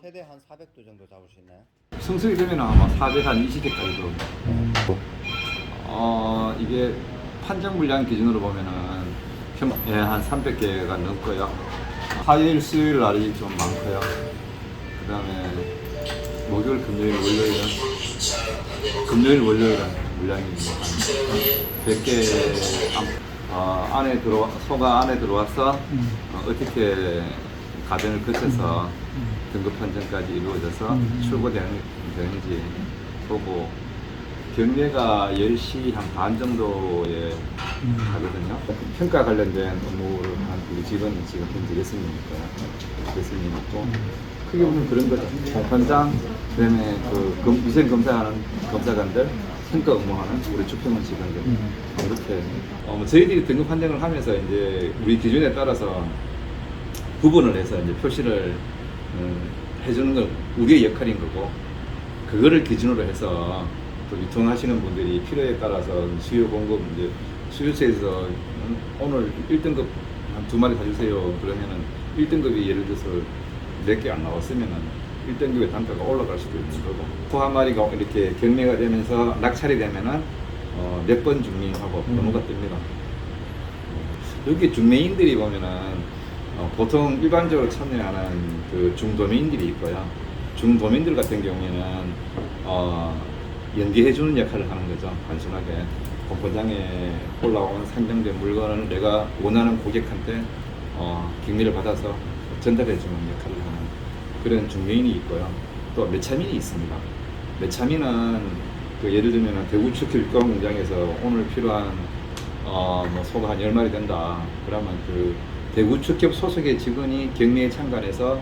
최대 한 400도 정도 잡을 수 있나요? 성수기 되면 아마 420개까지 들어옵니다. 어, 이게 판정 물량 기준으로 보면은 평, 예, 한 300개가 넘고요. 화요일, 수요일 날이 좀 많고요. 그 다음에 목요일, 금요일, 월요일은 금요일, 월요일은 물량이 뭐한 100개 안, 어, 안에 들어 소가 안에 들어와서 어, 어떻게 가정을 거쳐서 등급 판정까지 이루어져서 출고되는지 보고 경매가 10시 한 반 정도에 하거든요. 평가 관련된 업무를 한 우리 직원 지금 현재 예수님이니까 예수님 있고 크게 보면 그런 거죠. 공판장 그다음에 그 검, 위생 검사하는 검사관들 평가 업무하는 우리 주평원 직원들. 이렇게. 어, 뭐 저희들이 등급 판정을 하면서 이제 우리 기준에 따라서 구분을 해서 이제 표시를 음, 해주는 건 우리의 역할인 거고 그거를 기준으로 해서 또 유통하시는 분들이 필요에 따라서 수요 공급 이제 수요처에서 음, 오늘 1등급 한 두 마리 가주세요 그러면은 1등급이 예를 들어서 몇 개 안 나왔으면은 1등급의 단가가 올라갈 수도 있는 거고 소한 마리가 이렇게 경매가 되면서 낙찰이 되면은 어, 몇번 중매하고 번호가 뜹니다. 여기 중매인들이 보면은 어, 보통 일반적으로 참여하는 그 중도매인들이 있고요. 중도매인들 같은 경우에는 어, 연기해주는 역할을 하는 거죠. 단순하게 공판장에 올라온 상정된 물건을 내가 원하는 고객한테 어, 경매를 받아서 전달해주는 역할을 하는 그런 중매인이 있고요. 또 매차민이 있습니다. 매차민은 그 예를 들면 대구 축제 육감 공장에서 오늘 필요한 어, 뭐 소가 한 10마리 된다. 그러면 그 대구 축협 소속의 직원이 경매에 참가해서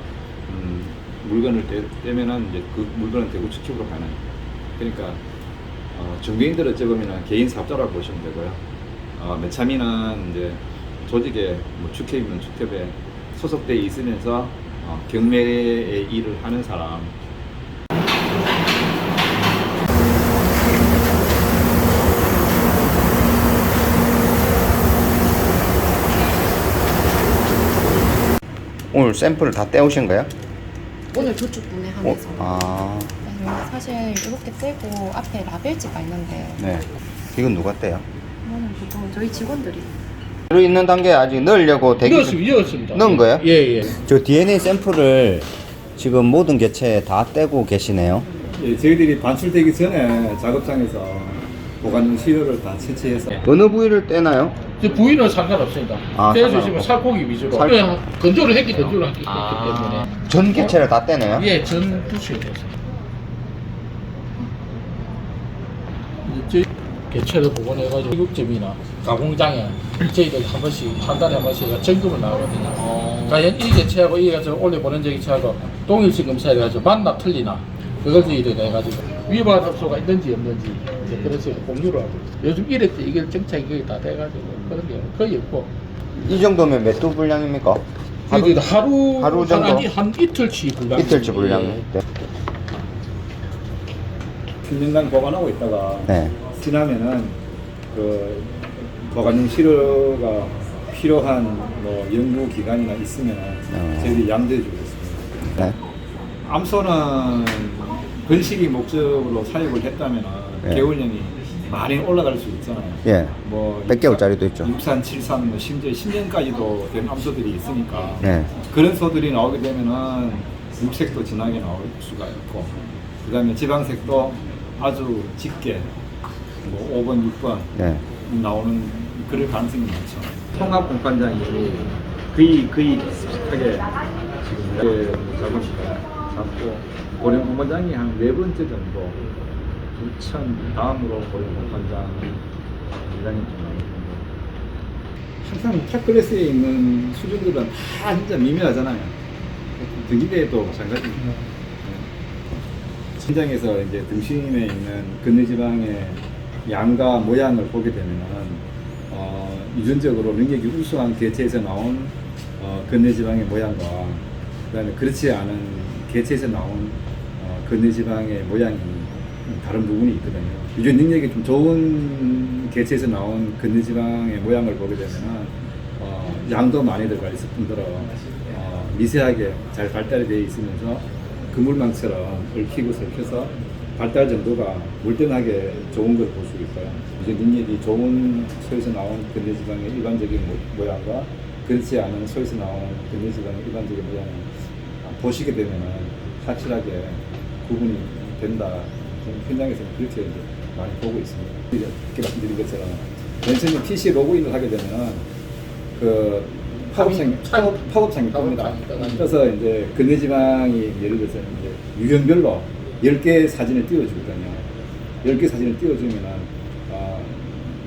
음, 물건을 떼, 떼면은 이제 그 물건은 대구 축협으로 가는. 그러니까 어, 중개인들 어찌 보면은 개인 사업자라고 보시면 되고요. 어, 매참이는 이제 조직에 뭐 축협이면 축협에 소속돼 있으면서 어, 경매의 일을 하는 사람. 오늘 샘플을 다 떼오신 거예요? 오늘 조축 구매하면서 아, 네, 사실 이렇게 떼고 앞에 라벨지가 있는데 네. 이건 누가 떼요? 이거는 보통 저희 직원들이 들어 있는 단계 아직 넣으려고 대기 중- 이었습니다. 이었습니다. 넣은 거예요? 예, 예. 저 DNA 샘플을 지금 모든 개체에 다 떼고 계시네요. 예, 저희들이 반출되기 전에 작업장에서 보관 시료를 다 채취해서 어느 부위를 떼나요? 저 부위는 상관없습니다. 아, 떼주시면 상관없고. 살코기 위주로. 살- 그냥 건조를 했기 건조를 했기 아. 때문에. 전 개체를 다 떼네요? 예, 전 부수에 됐어요. 저희 개체를 복원해가지고 미국점이나 가공장에 저희들 한 번씩 한 달에 한 번씩 점검을 나가거든요. 과연 이 개체하고 이 개체 올려보낸 개체하고 동일시 검사해가지고 맞나 틀리나 그걸 저희들이 해가지고 위반 합소가 있는지 없는지 이제 그래서 공유를 하고 있어요. 요즘 이랬지 이게 정착이 거의 다 돼가지고 그런 게 거의 없고 이 정도면 몇 두 분량입니까? 하루 하루, 하루 정도? 한, 한 이틀치 분량 이틀치 분량. 예. 네. 7년간 보관하고 있다가 네. 지나면은 그 보관용 시료가 필요한 뭐 연구 기간이나 있으면 어. 저희들이 양도해 주고 있습니다. 네. 암소는 번식이 목적으로 사육을 했다면은 네. 개월량이 많이 올라갈 수 있잖아요. 예. 뭐 100개월짜리도 있죠. 6산, 7산, 뭐 심지어 10년까지도 된 암소들이 있으니까 네. 그런 소들이 나오게 되면은 육색도 진하게 나올 수가 있고 그다음에 지방색도 아주 짙게 뭐 5번, 6번 네. 나오는 그럴 가능성이 많죠. 통합 공판장이 거의 거의 비슷하게 지금 이렇게 작업을 잡고 고령 공판장이 한 네 번째 정도 2천 다음으로 공장이 좀 나오고 항상 탑클래스에 있는 수준들은 다 진짜 미묘하잖아요. 등기대도 마찬가지입니다. 현장에서 이제 등심에 있는 근내지방의 양과 모양을 보게 되면은 어, 유전적으로 능력이 우수한 개체에서 나온 어, 근내지방의 모양과 그다음에 그렇지 않은 개체에서 나온 어, 근내지방의 모양이 다른 부분이 있거든요. 유전 능력이 좀 좋은 개체에서 나온 근내지방의 모양을 보게 되면은 어, 양도 많이 들어가 있을 뿐더러 어, 미세하게 잘 발달이 되어 있으면서 그물망처럼 얽히고 설켜서 발달 정도가 물때나게 좋은 걸 볼 수 있어요. 이제 능력이 좋은 소에서 나온 근대지방의 일반적인 모- 모양과 그렇지 않은 소에서 나온 근대지방의 일반적인 모양을 보시게 되면은 확실하게 구분이 된다. 현장에서 그렇게 이제 많이 보고 있습니다. 이렇게 말씀드린 것처럼 랜선이 PC 로그인을 하게 되면 그 팝업창이 창- 팝업, 팝업창이 뜹니다. 그래서 이제 근대지방이 예를 들어서 이제 유형별로 10개 사진을 띄워주거든요. 10개 사진을 띄워주면은 어,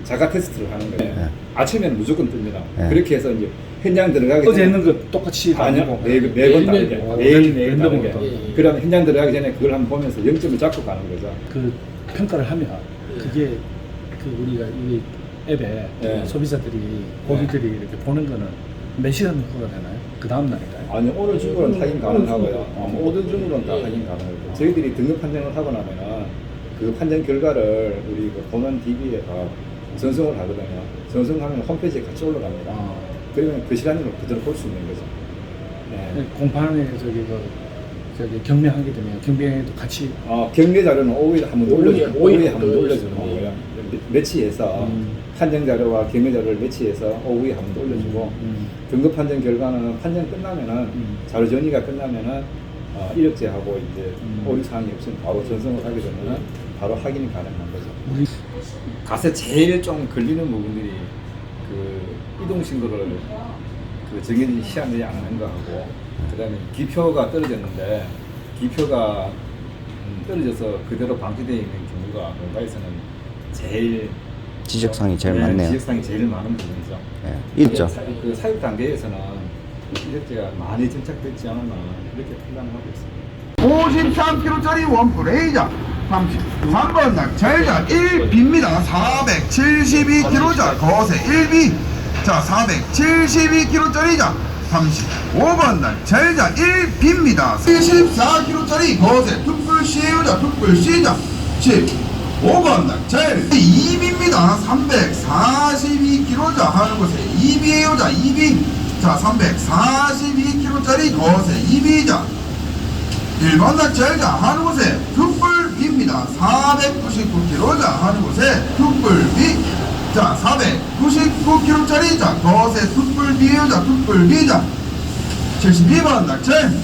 자가 테스트를 하는 거예요. 네. 아침에는 무조건 뜹니다. 네. 그렇게 해서 이제 현장 들어가기 어제 전에 했는 거 똑같이 아니요. 매번 매일 다르게. 매일. 매일, 매일 랜덤으로 다르게. 또. 예, 예. 그러면 현장 들어가기 전에 그걸 한번 보면서 0점을 잡고 가는 거죠. 그 평가를 하면 그게 그 우리가 이 앱에 네. 소비자들이 고객들이 이렇게 보는 거는 몇 시간 후가 되나요? 그 다음 날인가요? 아니 오늘 중으로는 확인 가능하고요. 어, 오늘 중으로는 다 확인 가능하고 저희들이 등급 판정을 하고 나면은 그 판정 결과를 우리 그 보는 DB에서 전송을 하거든요. 전송하면 홈페이지에 같이 올라갑니다. 아. 그러면 그 시간으로 그대로 볼 수 있는 거죠. 네. 공판에 저기 그 저기 경매하게 되면 경매도 같이 어, 경매 자료는 오후에 한번 오후에, 올려주는 오후에 오후에 한번또 올려주는 올려주는 거고요. 매치해서 음. 판정 자료와 경매 자료를 매치해서 오후에 한번 올려주고 음. 등급 판정 결과는 판정 끝나면은 음. 자료 정리가 끝나면은 어, 이력제하고 이제 음. 오류 사항이 없으면 바로 전송을 하게 되면은 바로 확인이 가능한 거죠. 우리 가서 제일 좀 걸리는 부분들이 그 이동 신고를 그 정해진 시간 내에 안 하는 거하고 그다음에 기표가 떨어졌는데 기표가 음, 떨어져서 그대로 방치되어 있는 경우가 농가에서는 제일 지적사항이 제일 네, 많네요. 지적사항이 제일 많은 부분이죠. 예, 있죠. 사, 그 사육 단계에서는 이력제가 많이 정착됐지 않았나 이렇게 판단하고 있습니다. 53kg짜리 원프 레이자 33번 낙찰자 1B입니다 472kg자 거세 1B 자 472kg짜리자 35번 낙찰자 1B입니다. 74kg짜리 거세 툭불CU자 툭불C자. 15번 낙찰 2B입니다. 342kg자 하는 곳에 2B에요 자 2B 자 342kg짜리 거세 2B자. 1번 낙찰자 하는 곳에 툭불비입니다. 499kg 자 하는 곳에 툭불비 자 499kg짜리 자 거세 툭불비에요. 자 툭불비 자. 72번 낙찰